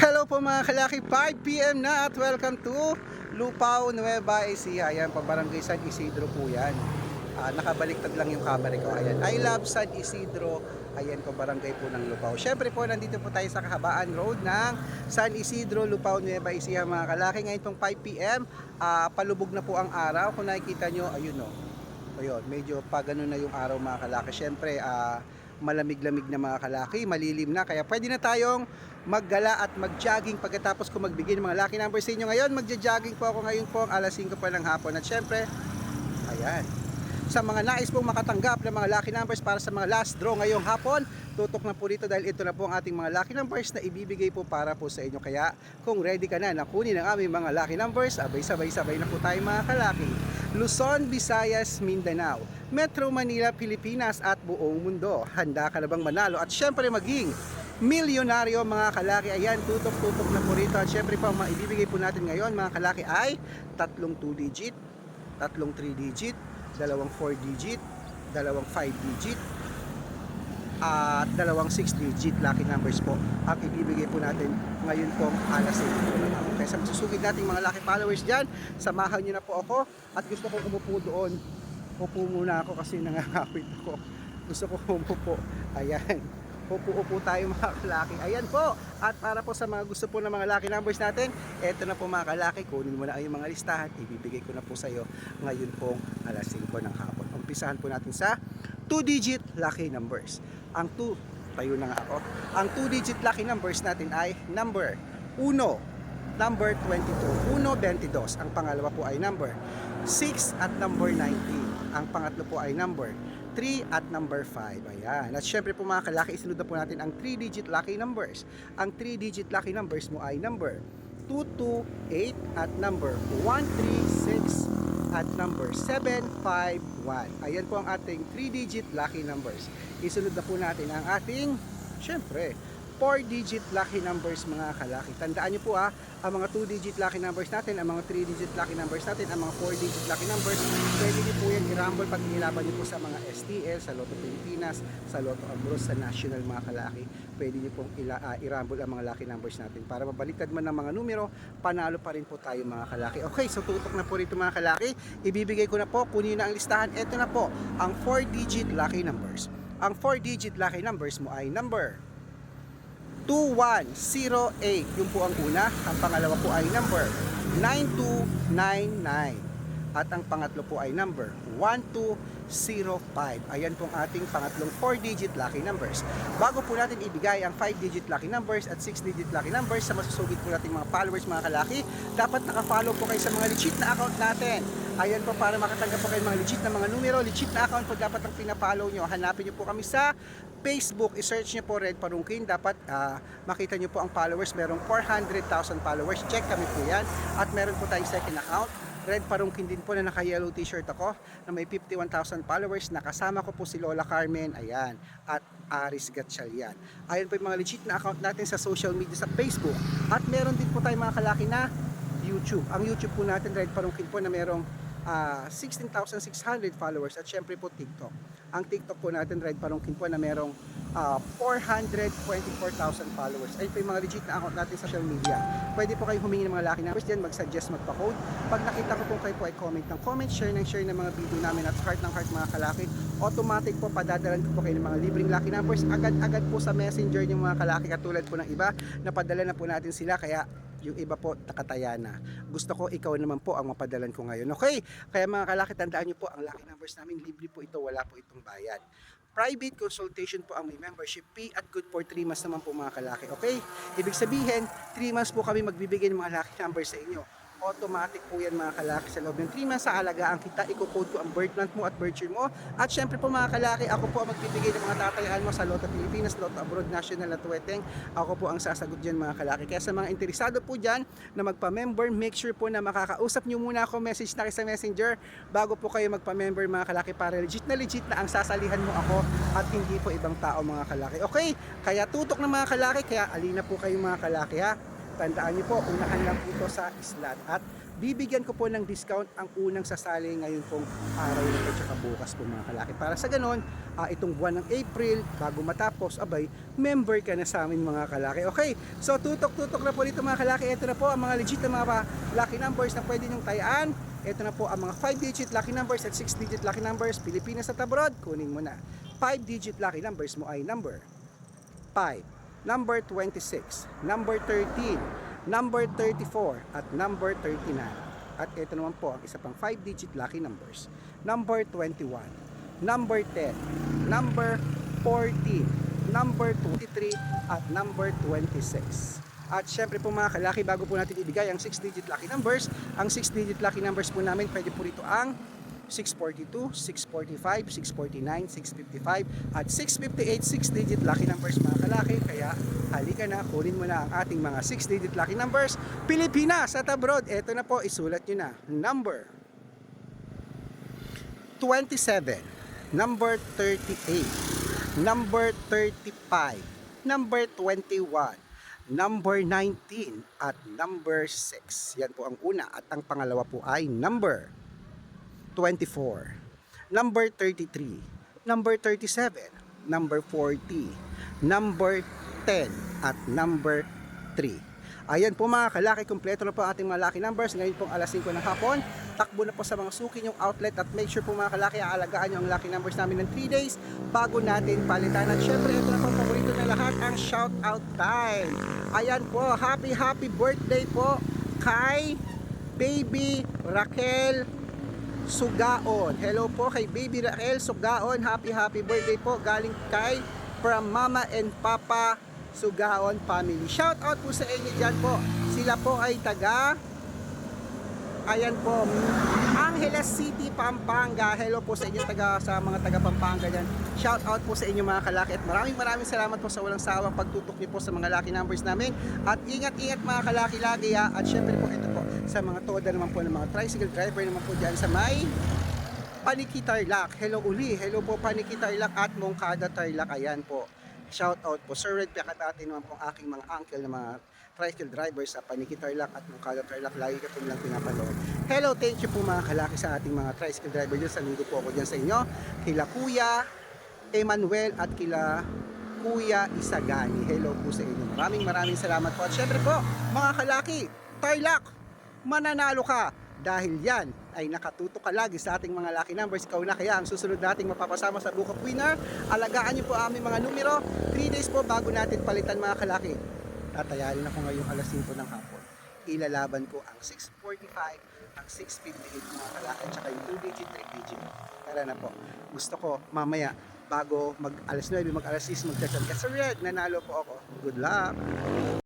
Hello po mga kalaki, 5pm na at welcome to Lupao, Nueva Ecija. Ayan, pabarangay San Isidro po yan. Ah, nakabaliktad lang yung camera ko. Ayan, I love San Isidro. Ayan po, barangay po ng Lupao. Siyempre po, nandito po tayo sa kahabaan road ng San Isidro, Lupao, Nueva Ecija mga kalaki. Ngayon pong 5pm, ah, palubog na po ang araw. Kung nakikita nyo, ayun o. Ayun, medyo pa ganun na yung araw mga kalaki. Siyempre, ah, malamig-lamig na mga kalaki, malilim na. Kaya pwede na tayong maggala at mag-jogging pagkatapos ko magbigay ng mga lucky numbers sa inyo ngayon. Magja-jogging po ako ngayon po alas 5 pa ng hapon. At syempre, ayan. Sa mga nais pong makatanggap ng mga lucky numbers para sa mga last draw ngayong hapon, tutok na po dito dahil ito na po ang ating mga lucky numbers na ibibigay po para po sa inyo. Kaya kung ready ka na na kunin ang aming mga lucky numbers, abay sabay-sabay na po tayo mga kalaki. Luzon, Visayas, Mindanao, Metro Manila, Pilipinas at buong mundo. Handa ka na bang manalo at syempre maging milyonaryo mga kalaki. Ayan, tutok-tutok na po rito. At syempre mga ibibigay po natin ngayon mga kalaki ay tatlong 2 digit, tatlong 3 digit, dalawang 4 digit, dalawang 5 digit, at dalawang 6 digit lucky numbers po ang ibibigay po natin ngayon pong alas 8 po ng hapon. Kaya sa masusugid nating mga lucky followers dyan, samahan nyo na po ako at gusto ko umupo doon. Upo muna ako kasi nangangapit ako. Gusto ko umupo. Ayan. Upo-upo tayo mga kalaki. Ayan po. At para po sa mga gusto po ng mga lucky numbers natin, eto na po mga kalaki. Kunin mo na ang mga listahan. Ibibigay ko na po sa iyo ngayon pong alas 5 ng hapon. Umpisahan po natin sa 2-digit lucky numbers. Ang 2, tayo na nga ako. Ang 2-digit lucky numbers natin ay number 1, number 22, 1, 22. Ang pangalawa po ay number 6 at number 19. Ang pangatlo po ay number 3 at number 5. Ayan. At syempre po mga kalaki, isunod na po natin ang 3-digit lucky numbers. Ang 3-digit lucky numbers mo ay number 228 at number 136 at number 751. Ayan po ang ating 3-digit lucky numbers. Isunod na po natin ang ating, syempre, 4-digit lucky numbers mga kalaki. Tandaan nyo po ha, ang mga 2-digit lucky numbers natin, ang mga 3-digit lucky numbers natin, ang mga 4-digit lucky numbers, pwede nyo po yan i-rumble pag inilaban nyo po sa mga STL, sa Lotto Pilipinas, sa Lotto Ambrose, sa National mga kalaki. Pwede nyo pong ila, uh, i-rumble ang mga lucky numbers natin. Para mabaliktad man ng mga numero, panalo pa rin po tayo mga kalaki. Okay, so tutok na po rito mga kalaki. Ibibigay ko na po, kunin na ang listahan. Ito na po, ang 4-digit lucky numbers. Ang 4-digit lucky numbers mo ay number 2108. Yung po ang una. Ang pangalawa po ay number 9299. At ang pangatlo po ay number 1205. Ayan pong ating pangatlong 4-digit lucky numbers. Bago po natin ibigay ang 5-digit lucky numbers at 6-digit lucky numbers sa masusugid po nating mga followers mga kalaki, dapat nakafollow po kayo sa mga legit na account natin. Ayan po para makatanggap po kayo mga legit na mga numero, legit na account po dapat ang pinapollow nyo. Hanapin nyo po kami sa Facebook, i-search nyo po Red Parungkin. Dapat ah, makita nyo po ang followers. Merong 400,000 followers. Check kami po yan. At meron po tayong second account. Red Parungkin din po na naka-yellow t-shirt ako na may 51,000 followers. Nakasama ko po si Lola Carmen. Ayan. At Aris Gatchalian. Ayan po yung mga legit na account natin sa social media sa Facebook. At meron din po tayong mga kalaki na YouTube. Ang YouTube po natin, Red Parungkin po na merong ah, 16,600 followers at syempre po TikTok. Ang TikTok po natin, Red Parungkin po na merong ah, 424,000 followers. Ayun po yung mga legit na account natin sa social media. Pwede po kayo humingi ng mga lucky numbers dyan, mag-suggest, magpa-code. Pag nakita ko po kayo po ay comment ng comment, share ng share ng mga video namin at heart ng heart mga kalaki, automatic po padadalan ko po kayo ng mga libreng lucky numbers agad-agad po sa messenger ng mga kalaki katulad po ng iba, napadala na po natin sila kaya yung iba po nakataya na. Gusto ko ikaw naman po ang mapadalan ko ngayon. Okay? Kaya mga kalaki, tandaan nyo po, ang lucky numbers namin, libre po ito, wala po itong bayad. Private consultation po ang may membership fee at good for 3 months naman po mga kalaki. Okay? Ibig sabihin, 3 months po kami magbibigay ng mga lucky numbers sa inyo. Automatic po yan mga kalaki sa loob ng 3 months sa alagaan kita. Iko-code ko ang birth month mo at birth year mo. At syempre po mga kalaki, ako po ang magbibigay ng mga tatayaan mo sa Lotto Pilipinas, Lotto Abroad National at Weteng. Ako po ang sasagot dyan mga kalaki. Kaya sa mga interesado po dyan na magpa-member, make sure po na makakausap nyo muna ako message na sa messenger bago po kayo magpa-member mga kalaki para legit na legit na ang sasalihan mo ako at hindi po ibang tao mga kalaki. Okay, kaya tutok ng mga kalaki, kaya alina po kayo mga kalaki ha Tandaan niyo po, unahan lang po ito sa slot. At bibigyan ko po ng discount ang unang sasali ngayon pong araw na ito tsaka bukas po mga kalaki. Para sa ganon, ah, itong buwan ng April, bago matapos, abay, member ka na sa amin mga kalaki. Okay, so tutok-tutok na po dito mga kalaki. Ito na po ang mga legit na mga lucky numbers na pwede nyong tayaan. Ito na po ang mga 5-digit lucky numbers at 6-digit lucky numbers. Pilipinas at abroad, kunin mo na. 5-digit lucky numbers mo ay number 5, number 26, number 13, number 34, at number 39. At ito naman po ang isa pang 5-digit lucky numbers. Number 21, number 10, number 14, number 23, at number 26. At syempre po mga kalaki, bago po natin ibigay ang 6-digit lucky numbers, ang 6-digit lucky numbers po namin, pwede po rito ang 642, 645, 649, 655 at 658 6-digit lucky numbers mga kalaki. Kaya halika na, kunin mo na ang ating mga 6-digit lucky numbers. Pilipinas at abroad, eto na po, isulat nyo na. Number 27, number 38, number 35, number 21, number 19 at number 6. Yan po ang una at ang pangalawa po ay number 24, number 33, number 37, number 40, number 10, at number 3. Ayan po mga kalaki, kompleto na po ating mga lucky numbers. Ngayon pong alas 5 ng hapon, takbo na po sa mga suki yung outlet at make sure po mga kalaki, aalagaan nyo ang lucky numbers namin ng 3 days bago natin palitan. At syempre, ito na po paborito ng lahat, ang shout out time. Ayan po, happy happy birthday po kay Baby Raquel Sugaon. Hello po kay Baby Raquel Sugaon. Happy happy birthday po galing kay from Mama and Papa Sugaon family. Shout out po sa inyo dyan po. Sila po ay taga Ayan po, Angeles City, Pampanga. Hello po sa inyo taga sa mga taga Pampanga diyan. Shout out po sa inyo mga kalaki at maraming maraming salamat po sa walang sawang pagtutok niyo po sa mga lucky numbers namin. At ingat-ingat mga kalaki lagi ha. At syempre po ito po sa mga toda naman po ng mga tricycle driver naman po diyan sa may Paniki Tarlac. Hello uli. Hello po Paniki Tarlac at Mongkada Tarlac. Ayan po. Shout out po. Sir Red Pakatate naman po aking mga uncle na mga tricycle drivers sa Paniki Tarlac at Mongkada Tarlac. Lagi ka po nilang pinapanood. Hello, thank you po mga kalaki sa ating mga tricycle driver dyan. Saludo po ako dyan sa inyo. Kila Kuya Emmanuel at kila Kuya Isagani. Hello po sa inyo. Maraming maraming salamat po. At syempre po, mga kalaki, Tarlac, mananalo ka dahil yan ay nakatutok ka lagi sa ating mga lucky numbers. Ikaw na kaya ang susunod nating mapapasama sa Book of Winner. Alagaan niyo po aming mga numero. 3 days po bago natin palitan mga kalaki. Tatayarin ako ngayong alas 5 ng hapon. Ilalaban ko ang 645, ang 658 mga kalaki, at saka yung 2 digit, 3 digit. Tara na po. Gusto ko mamaya bago mag alas 9, mag alas 6, magchat-chat ka sa red, nanalo po ako. Good luck!